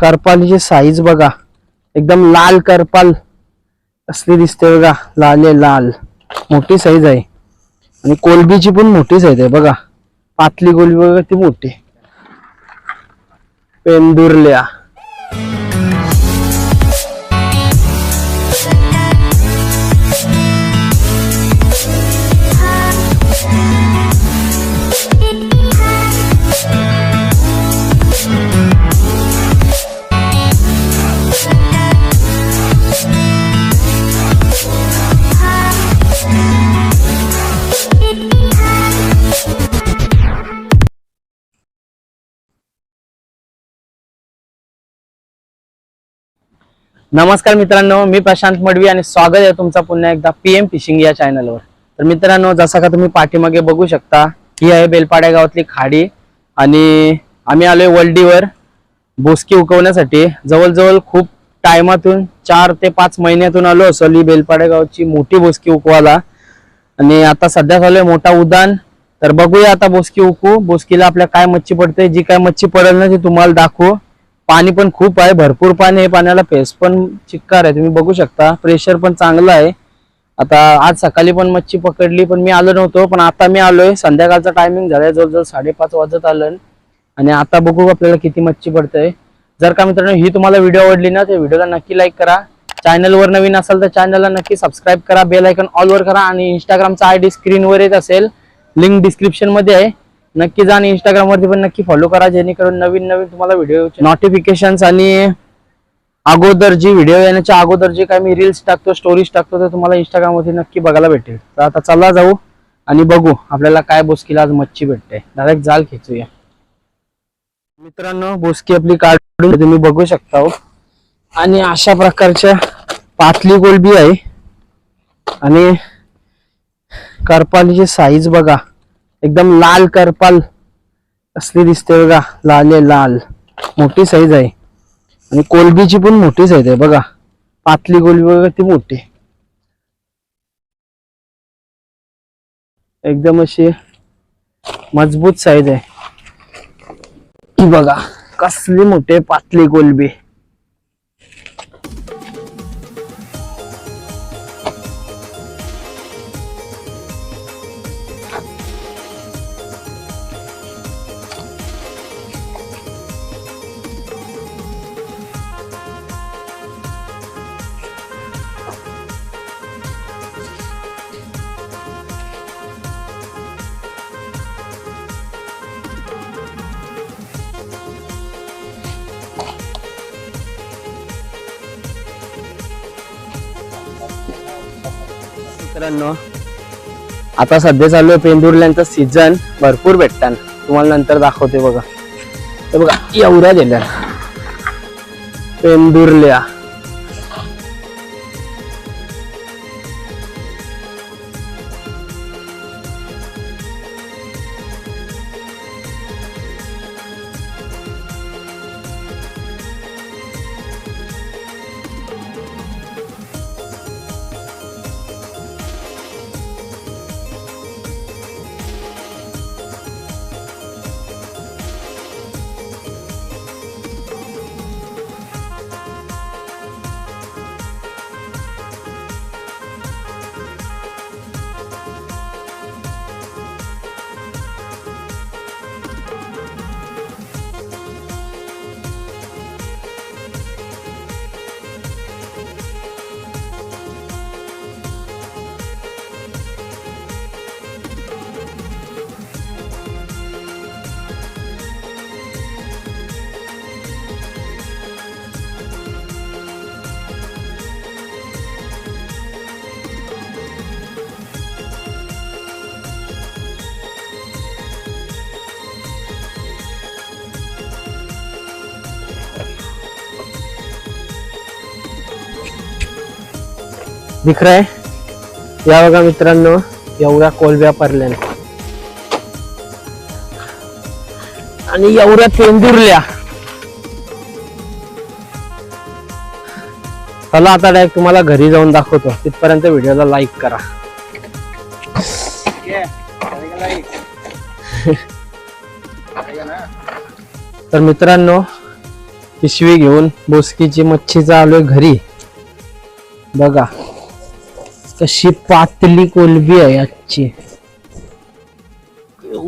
करपालीची size बघा. एकदम लाल करपाल असली दिसते बघा. लाल आहे लाल. मोठी साईज आहे. आणि कोलबीची पण मोठी साईज आहे बघा. पातली कोलबी बघा ती मोठी. पेंदुरल्या. नमस्कार मित्रांनो मी प्रशांत मडवी आणि स्वागत आहे तुमचा पुन्हा एकदा पीएम फिशिंग या चॅनलवर तर मित्रांनो जसा का तुम्ही पाठीमागे बघू शकता ही आहे बेलपाड्या गावातली खाडी आणि आम्ही आलोय वल्डीवर बोसकी उकवण्यासाठी. जवळजवळ खूप टायमातून चार ते पाच महिन्यातून आलो असेल ही बेलपाड्या गावची मोठी बोसकी उकवाला आणि आता सध्या झालोय मोठा उदान तर बघूया आता बोसकी उकू बोसकीला आपल्या काय मच्छी पडते जी काय मच्छी पडेल ना ती तुम्हाला दाखवू. पाणी पण खूप आहे भरपूर पाणी आहे पाण्याला फेस पण चिक्कार आहे. तुम्ही बघू शकता प्रेशर पण चांगलं आहे. आता आज सकाळी पण मच्छी पकडली पण मी आलो नव्हतो पण आता मी आलोय. संध्याकाळचा टायमिंग झालाय जवळजवळ साडेपाच वाजत आलं. आणि आता बघू आपल्याला किती मच्छी पडते जर का मित्रांनो ही तुम्हाला व्हिडिओ आवडली ना तर व्हिडिओला नक्की लाईक करा. चॅनलवर नवीन असाल तर चॅनलला नक्की सबस्क्राईब करा बेल आयकॉन ऑलवर करा. आणि इंस्टाग्रामचा आय डी स्क्रीनवर येत असेल. लिंक डिस्क्रिप्शनमध्ये आहे. नक्की जा आणि इंस्टाग्राम वरती पण नक्की फॉलो करा जेणेकरून नवीन नवीन तुम्हाला व्हिडिओ नोटिफिकेशन आणि अगोदर जी व्हिडिओ येण्याच्या अगोदर जे काय मी रील्स टाकतो स्टोरीज टाकतो ते तुम्हाला इंस्टाग्राम वरती नक्की बघायला भेटेल. तर आता चला जाऊ आणि बघू आपल्याला काय बोसकीला आज मच्छी भेटते. डायरेक्ट जाल खेचूया. मित्रांनो बोसकी आपली काढून तुम्ही बघू शकता हो. आणि अशा प्रकारच्या पातली गोलबी आहे. आणि करपालीची साईज बघा एकदम लाल करपाल असली दिसते बघा लाल आहे लाल. मोठी साईज आहे. आणि कोलबीची पण मोठी साईज आहे बघा. पातली कोलबी बघा ती मोठी. एकदम अशी मजबूत साईज आहे. ही बघा कसली मोठी पातली कोलबी. मित्रांनो आता सध्या चालू आहे पेंदुर्ल्यांचा सीझन भरपूर भेटतात तुम्हाला नंतर दाखवते बघा. तर बघा एवढ्या दिल्या पेंदुर्ल्या दिख रहा है या बघा मित्रांनो एवढ्या कोलब्या परल्या आणि एवढ्या तेंदुरल्या. चला आता डायरेक्ट तुम्हाला घरी जाऊन दाखवतो. तिथपर्यंत व्हिडिओला लाईक करा. तर मित्रांनो पिशवी घेऊन बोसकीची मच्छी चालू घरी. बघा. कशी पातली कोलबी आहे आजची.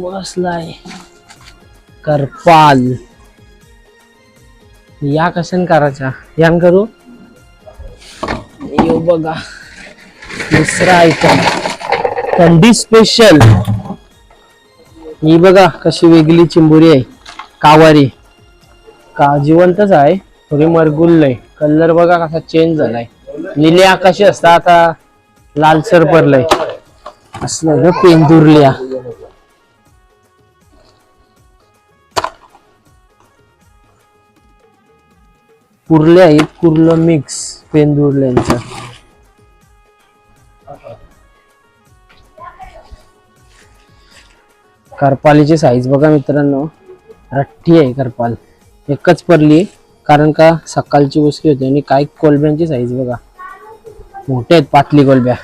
बसलाय करपाल. या कशाने करायच्या यान करू? यो बघा. दुसरा आयटम थंडी स्पेशल ही बघा कशी वेगळी चिंबुरी आहे. कावारी. का जिवंतच आहे. थोडी मरगुल्लय. कलर बघा कसा चेंज झालाय. निले आकाशी असता आता. लालसर पडलंय. असलं ग पेंदुरल्या कुर्ले आहेत कुर्लं मिक्स पेंदुर्ल्यांचं करपालीची साईज बघा मित्रांनो. रट्टी आहे करपाल. एकच पडली कारण का सकाळची उसकी होती आणि काही कोलब्यांची साईज बघा. मोठे आहेत पातली कोलब्या.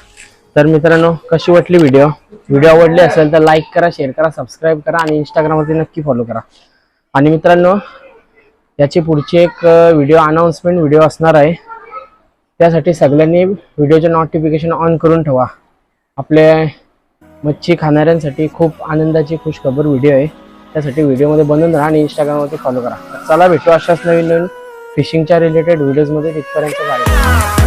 तर मित्रांनो कशी वाटली व्हिडिओ व्हिडिओ आवडली असेल तर लाईक करा शेअर करा सबस्क्राईब करा आणि इंस्टाग्रामवरती नक्की फॉलो करा. आणि मित्रांनो याची पुढची एक व्हिडिओ अनाउन्समेंट व्हिडिओ असणार आहे. त्यासाठी सगळ्यांनी व्हिडिओचे नोटिफिकेशन ऑन करून ठेवा. आपले मच्छी खाणाऱ्यांसाठी खूप आनंदाची खुशखबर व्हिडिओ आहे. त्यासाठी व्हिडिओमध्ये बनून राहा आणि इंस्टाग्रामवरती फॉलो करा. चला भेटू अशाच नवीन नवीन फिशिंगच्या रिलेटेड व्हिडिओजमध्ये तिथपर्यंत चालेल